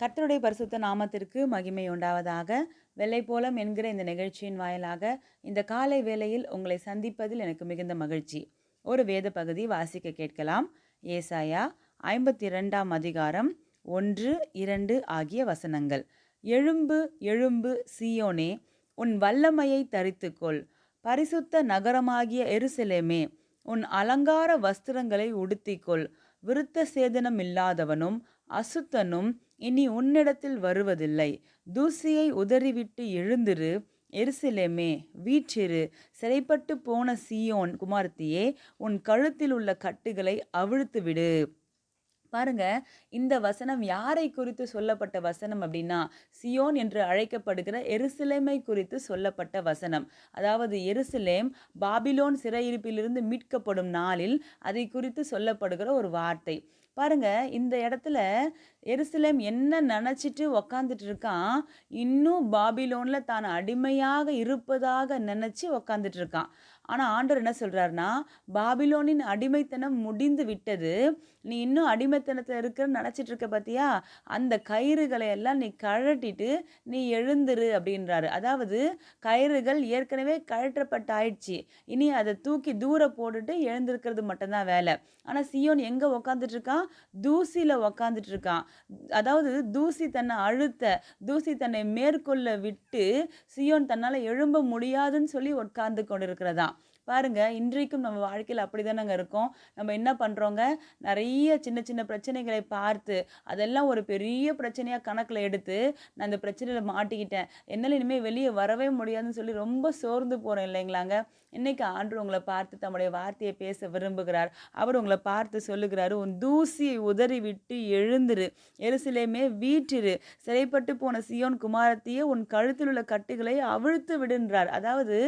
கர்த்தருடைய பரிசுத்த நாமத்திற்கு மகிமை உண்டாவதாக. வெள்ளை போலம் என்கிற இந்த நிகழ்ச்சியின் வாயிலாக இந்த காலை வேளையில் உங்களை சந்திப்பதில் எனக்கு மிகுந்த மகிழ்ச்சி. ஒரு வேத பகுதி வாசிக்க கேட்கலாம். ஏசாயா ஐம்பத்தி இரண்டாம் அதிகாரம் ஒன்று இரண்டு ஆகிய வசனங்கள். எழும்பு எழும்பு சீயோனே உன் வல்லமையை தரித்துக்கொள். பரிசுத்த நகரமாகிய எருசலேமே உன் அலங்கார வஸ்திரங்களை உடுத்திக்கொள். விருத்த சேதனம் இல்லாதவனும் அசுத்தனும் இனி உன்னிடத்தில் வருவதில்லை. தூசியை உதறிவிட்டு எழுந்திரு. எருசலேமே வீற்றிரு. சிறைப்பட்டு போன சீயோன் குமார்த்தியே உன் கழுத்தில் உள்ள கட்டுகளை அவிழ்த்து விடு பாருங்க இந்த வசனம் யாரை குறித்து சொல்லப்பட்ட வசனம் அப்படின்னா சியோன் என்று அழைக்கப்படுகிற எருசலேமை குறித்து சொல்லப்பட்ட வசனம். அதாவது எருசலேம் பாபிலோன் சிறையிருப்பிலிருந்து மீட்கப்படும் நாளில் அதை குறித்து சொல்லப்படுகிற ஒரு வார்த்தை. பாருங்க இந்த இடத்துல எருசலேம் என்ன நினச்சிட்டு உக்காந்துட்டு இருக்கான் இன்னும் பாபிலோனில் தான் அடிமையாக இருப்பதாக நினச்சி உக்காந்துட்டு இருக்கான் ஆனால் ஆண்டவர் என்ன சொல்கிறாருன்னா பாபிலோனின் அடிமைத்தனம் முடிந்து விட்டது. நீ இன்னும் அடிமைத்தனத்தில் இருக்கிறன்னு நினச்சிட்டு இருக்க பார்த்தியா அந்த கயிறுகளை எல்லாம் நீ கழட்டிட்டு நீ எழுந்துரு அப்படின்றாரு. அதாவது கயிறுகள் ஏற்கனவே கழற்றப்பட்ட ஆயிடுச்சு இனி அதை தூக்கி தூர போட்டுட்டு எழுந்திருக்கிறது மட்டும்தான் வேலை. ஆனால் சியோன் எங்கே உக்காந்துட்டு இருக்கான் தூசியில் உக்காந்துட்டு இருக்கான். அதாவது தூசி தன்னை அழுத்த தூசி தன்னை மேற்கொள்ள விட்டு சியோன் தன்னால் எழும்ப முடியாதுன்னு சொல்லி உட்கார்ந்து கொண்டு பாருங்கள் இன்றைக்கும் நம்ம வாழ்க்கையில் அப்படி தானங்க இருக்கோம். நம்ம என்ன பண்ணுறோங்க நிறைய சின்ன சின்ன பிரச்சனைகளை பார்த்து அதெல்லாம் ஒரு பெரிய பிரச்சனையாக கணக்கில் எடுத்து நான் இந்த பிரச்சனையில் மாட்டிக்கிட்டேன். என்னால் இனிமேல் வெளியே வரவே முடியாதுன்னு சொல்லி ரொம்ப சோர்ந்து போகிறோம் இல்லைங்களாங்க? இன்றைக்கி ஆண்டு உங்களை பார்த்து தம்முடைய வார்த்தையை பேச விரும்புகிறார். அவர் உங்களை பார்த்து சொல்லுகிறாரு உன் தூசியை உதறி விட்டு எழுந்துரு. எருசிலேமே வீற்றிரு. சிறைப்பட்டு போன சியோன் குமாரத்தையே உன் கழுத்தில் உள்ள கட்டுகளை அவிழ்த்து விடுன்றார். அதாவது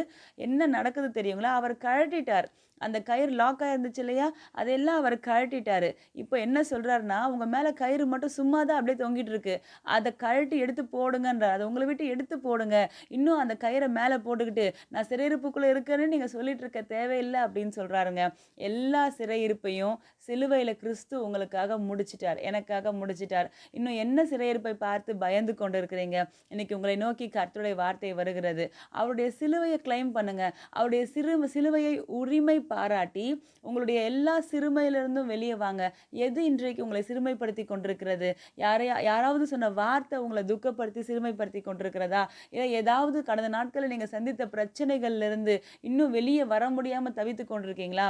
என்ன நடக்குது தெரியுங்களா? அவர் கழட்டிட்டார். அந்த கயிறு லாக் இருந்துச்சு இல்லையா? அதெல்லாம் அவர் கழட்டிட்டாரு. இப்போ என்ன சொல்கிறாருன்னா உங்கள் மேலே கயிறு மட்டும் சும்மா தான் அப்படியே தொங்கிட்டு இருக்கு. அதை கழட்டி எடுத்து போடுங்கன்றார். அதை உங்களை விட்டு எடுத்து போடுங்க. இன்னும் அந்த கயிறை மேலே போட்டுக்கிட்டு நான் சிறையிருப்புக்குள்ளே இருக்கேன்னு நீங்கள் சொல்லிட்டு இருக்க தேவையில்லை அப்படின்னு சொல்கிறாருங்க எல்லா சிறையிருப்பையும் சிலுவையில் கிறிஸ்து உங்களுக்காக முடிச்சிட்டார். எனக்காக முடிச்சிட்டார். இன்னும் என்ன சிறையிருப்பை பார்த்து பயந்து கொண்டு இருக்கிறீங்க இன்னைக்கு உங்களை நோக்கி கர்த்தருடைய வார்த்தை வருகிறது. அவருடைய சிலுவையை கிளைம் பண்ணுங்க. அவருடைய சிறு சிலுவையை உரிமை பாராட்டி உங்களுடைய எல்லா சிறுமையிலிருந்தும் வெளியே வாங்க. எது இன்றைக்கு உங்களை சிறுமைப்படுத்தி கொண்டிருக்கிறது? யாரையா யாராவது சொன்ன வார்த்தை உங்களை துக்கப்படுத்தி சிறுமைப்படுத்தி கொண்டிருக்கிறதா? இல்லை ஏதாவது கடந்த நாட்களில் நீங்கள் சந்தித்த பிரச்சனைகள்லேருந்து இன்னும் வெளியே வர முடியாமல் தவித்து கொண்டிருக்கீங்களா?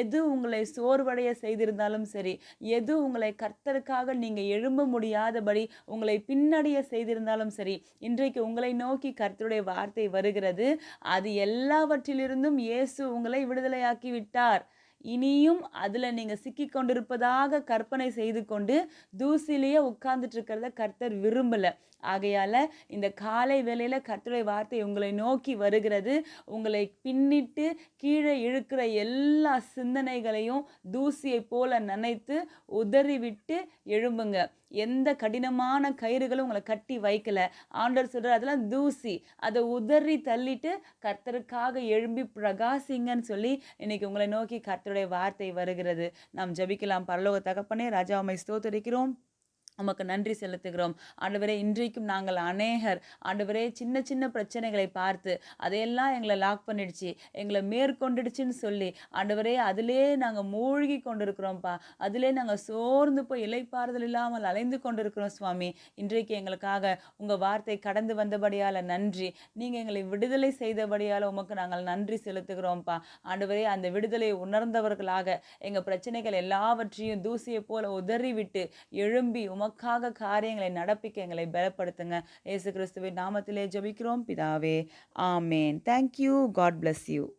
எது உங்களை சோர்வடைய செய்திருந்தாலும் சரி எது உங்களை கர்த்தருக்காக நீங்கள் எழும்ப முடியாதபடி உங்களை பின்னடைய செய்திருந்தாலும் சரி இன்றைக்கு உங்களை நோக்கி கர்த்தருடைய வார்த்தை வருகிறது. அது எல்லாவற்றிலிருந்தும் இயேசு உங்களை விடுதலையாக்கி விட்டார். இனியும் அதில் நீங்கள் சிக்கி கொண்டிருப்பதாக கற்பனை செய்து கொண்டு தூசிலேயே உட்கார்ந்துட்டு இருக்கிறத கர்த்தர் விரும்பலை. ஆகையால் இந்த காலை வேளையில் கர்த்தருடைய வார்த்தை உங்களை நோக்கி வருகிறது. உங்களை பின்னிட்டு கீழே இழுக்கிற எல்லா சிந்தனைகளையும் தூசியை போல நினைத்து உதறிவிட்டு எழும்புங்க. எந்த கடினமான கயிறுகளும் உங்களை கட்டி வைக்கல. ஆண்டவர் சொல்கிறார் அதெல்லாம் தூசி. அதை உதறி தள்ளிட்டு கர்த்தருக்காக எழும்பி பிரகாசிங்கன்னு சொல்லி இன்னைக்கு உங்களை நோக்கி கர்த்தருடைய வார்த்தை வருகிறது. நாம் ஜபிக்கலாம். பரலோக தகப்பனே ராஜாவை ஸ்தோத்தரிக்கிறோம். உமக்கு நன்றி செலுத்துகிறோம். ஆண்டவரே இன்றைக்கும் நாங்கள் அநேகர் ஆண்டவரே சின்ன சின்ன பிரச்சனைகளை பார்த்து அதையெல்லாம் எங்களை லாக் பண்ணிடுச்சு எங்களை மேற்கொண்டுடுச்சுன்னு சொல்லி ஆண்டவரே அதிலே நாங்கள் மூழ்கி கொண்டிருக்கிறோம்ப்பா. அதிலே நாங்கள் சோர்ந்து போய் இலைப்பாறுதல் இல்லாமல் அலைந்து கொண்டிருக்கிறோம் சுவாமி. இன்றைக்கு எங்களுக்காக உங்கள் வார்த்தை கடந்து வந்தபடியால் நன்றி. நீங்கள் எங்களை விடுதலை செய்தபடியால் உமக்கு நாங்கள் நன்றி செலுத்துகிறோம்ப்பா. ஆண்டவரே அந்த விடுதலை உணர்ந்தவர்களாக எங்கள் பிரச்சனைகள் எல்லாவற்றையும் தூசியை போல உதறிவிட்டு எழும்பி உமக்கு உமக்காக காரியங்களை நடப்பிக்க எங்களை பலப்படுத்துங்க. ஏசு கிறிஸ்துவின் நாமத்திலே ஜபிக்கிறோம். பிதாவே ஆமேன். Thank you God bless you